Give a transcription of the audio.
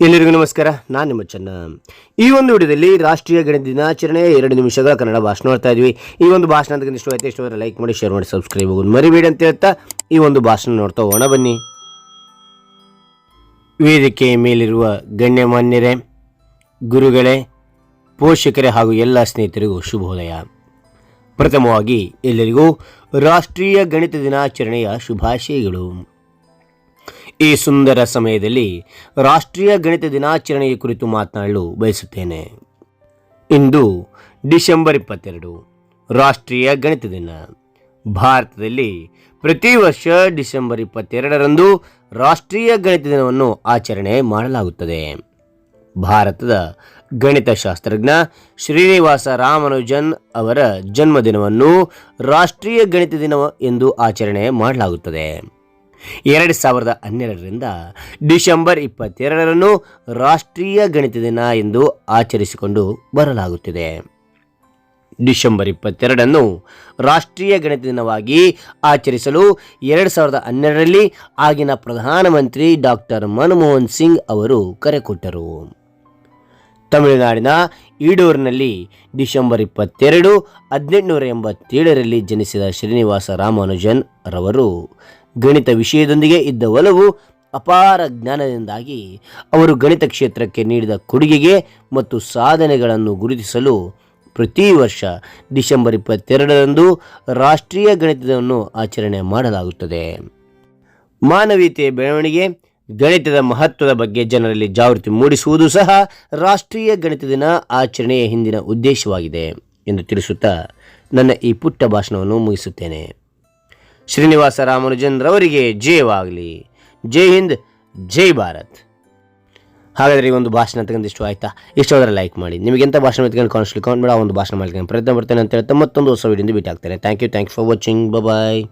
ಎಲ್ಲರಿಗೂ ನಮಸ್ಕಾರ, ನಾನು ನಿಮ್ಮ ಚೆನ್ನ. ಈ ಒಂದು ವಿಡಿಯೋದಲ್ಲಿ ರಾಷ್ಟ್ರೀಯ ಗಣಿತ ದಿನಾಚರಣೆ ಎರಡು ನಿಮಿಷಗಳ ಕನ್ನಡ ಭಾಷಣ ನೋಡ್ತಾ ಇದ್ವಿ. ಈ ಒಂದು ಭಾಷಣ ಅಂತ ಇಷ್ಟ ಆಯ್ತು ಇಷ್ಟು ಲೈಕ್ ಮಾಡಿ ಶೇರ್ ಮಾಡಿ ಸಬ್ಸ್ಕ್ರೈಬ್ ಆಗೋದು ಮರಿಬೇಡಿ ಅಂತ ಹೇಳ್ತಾ ಈ ಒಂದು ಭಾಷಣ ನೋಡ್ತಾ ಹೋಗೋಣ, ಬನ್ನಿ. ವೇದಿಕೆ ಮೇಲಿರುವ ಗಣ್ಯಮಾನ್ಯರೇ, ಗುರುಗಳೇ, ಪೋಷಕರೇ ಹಾಗೂ ಎಲ್ಲ ಸ್ನೇಹಿತರಿಗೂ ಶುಭೋದಯ. ಪ್ರಥಮವಾಗಿ ಎಲ್ಲರಿಗೂ ರಾಷ್ಟ್ರೀಯ ಗಣಿತ ದಿನಾಚರಣೆಯ ಶುಭಾಶಯಗಳು. ಈ ಸುಂದರ ಸಮಯದಲ್ಲಿ ರಾಷ್ಟ್ರೀಯ ಗಣಿತ ದಿನಾಚರಣೆಯ ಕುರಿತು ಮಾತನಾಡಲು ಬಯಸುತ್ತೇನೆ. ಇಂದು ಡಿಸೆಂಬರ್ ಇಪ್ಪತ್ತೆರಡು, ರಾಷ್ಟ್ರೀಯ ಗಣಿತ ದಿನ. ಭಾರತದಲ್ಲಿ ಪ್ರತಿ ವರ್ಷ ಡಿಸೆಂಬರ್ ಇಪ್ಪತ್ತೆರಡರಂದು ರಾಷ್ಟ್ರೀಯ ಗಣಿತ ದಿನವನ್ನು ಆಚರಣೆ ಮಾಡಲಾಗುತ್ತದೆ. ಭಾರತದ ಗಣಿತಶಾಸ್ತ್ರಜ್ಞ ಶ್ರೀನಿವಾಸ ರಾಮಾನುಜನ್ ಅವರ ಜನ್ಮದಿನವನ್ನು ರಾಷ್ಟ್ರೀಯ ಗಣಿತ ದಿನ ಎಂದು ಆಚರಣೆ ಮಾಡಲಾಗುತ್ತದೆ. ಎರಡು ಸಾವಿರದ ಹನ್ನೆರಡರಿಂದ ಡಿಸೆಂಬರ್ ಇಪ್ಪತ್ತೆರಡರನ್ನು ರಾಷ್ಟ್ರೀಯ ಗಣಿತ ದಿನ ಎಂದು ಆಚರಿಸಿಕೊಂಡು ಬರಲಾಗುತ್ತಿದೆ. ಡಿಸೆಂಬರ್ ಇಪ್ಪತ್ತೆರಡನ್ನು ರಾಷ್ಟ್ರೀಯ ಗಣಿತ ದಿನವಾಗಿ ಆಚರಿಸಲು ಎರಡು ಸಾವಿರದ ಹನ್ನೆರಡರಲ್ಲಿ ಆಗಿನ ಪ್ರಧಾನಮಂತ್ರಿ ಡಾಕ್ಟರ್ ಮನಮೋಹನ್ ಸಿಂಗ್ ಅವರು ಕರೆ ಕೊಟ್ಟರು. ತಮಿಳುನಾಡಿನ ಈಡೂರಿನಲ್ಲಿ ಡಿಸೆಂಬರ್ ಇಪ್ಪತ್ತೆರಡು ಹದಿನೆಂಟುನೂರ ಎಂಬತ್ತೇಳರಲ್ಲಿ ಜನಿಸಿದ ಶ್ರೀನಿವಾಸ ರಾಮಾನುಜನ್ ರವರು ಗಣಿತ ವಿಷಯದೊಂದಿಗೆ ಇದ್ದ ಒಲವು ಅಪಾರ ಜ್ಞಾನದಿಂದಾಗಿ ಅವರು ಗಣಿತ ಕ್ಷೇತ್ರಕ್ಕೆ ನೀಡಿದ ಕೊಡುಗೆಗೆ ಮತ್ತು ಸಾಧನೆಗಳನ್ನು ಗುರುತಿಸಲು ಪ್ರತಿ ವರ್ಷ ಡಿಸೆಂಬರ್ ಇಪ್ಪತ್ತೆರಡರಂದು ರಾಷ್ಟ್ರೀಯ ಗಣಿತವನ್ನು ಆಚರಣೆ ಮಾಡಲಾಗುತ್ತದೆ. ಮಾನವೀಯತೆಯ ಬೆಳವಣಿಗೆ, ಗಣಿತದ ಮಹತ್ವದ ಬಗ್ಗೆ ಜನರಲ್ಲಿ ಜಾಗೃತಿ ಮೂಡಿಸುವುದು ಸಹ ರಾಷ್ಟ್ರೀಯ ಗಣಿತ ದಿನ ಆಚರಣೆಯ ಹಿಂದಿನ ಉದ್ದೇಶವಾಗಿದೆ ಎಂದು ತಿಳಿಸುತ್ತಾ ನನ್ನ ಈ ಪುಟ್ಟ ಭಾಷಣವನ್ನು ಮುಗಿಸುತ್ತೇನೆ. ಶ್ರೀನಿವಾಸ ರಾಮಾನುಜನ್ ರವರಿಗೆ ಜಯವಾಗಲಿ. ಜೈ ಹಿಂದ್, ಜೈ ಭಾರತ್. ಹಾಗಾದರೆ ಈ ಒಂದು ಭಾಷಣ ತಗೊಂಡಿಷ್ಟು ಆಯ್ತಾ? ಇಷ್ಟವಾದರೆ ಲೈಕ್ ಮಾಡಿ. ನಿಮಗೆ ಎಂಥ ಭಾಷಣ ಎತ್ಕೊಂಡು ಕಾಣಿಸ್ಲಿಕ್ಕೆ ಒಂದು ಭಾಷಣ ಮಾಡ್ಲಿಕ್ಕೆ ಪ್ರಯತ್ನ ಬರ್ತೇನೆ ಅಂತ ಹೇಳ್ತಾ ಮತ್ತೊಂದು ಹೊಸ ವೀಡಿಯೋ ಭೇಟಿ ಆಗ್ತೇನೆ. Thank you thank for watching bye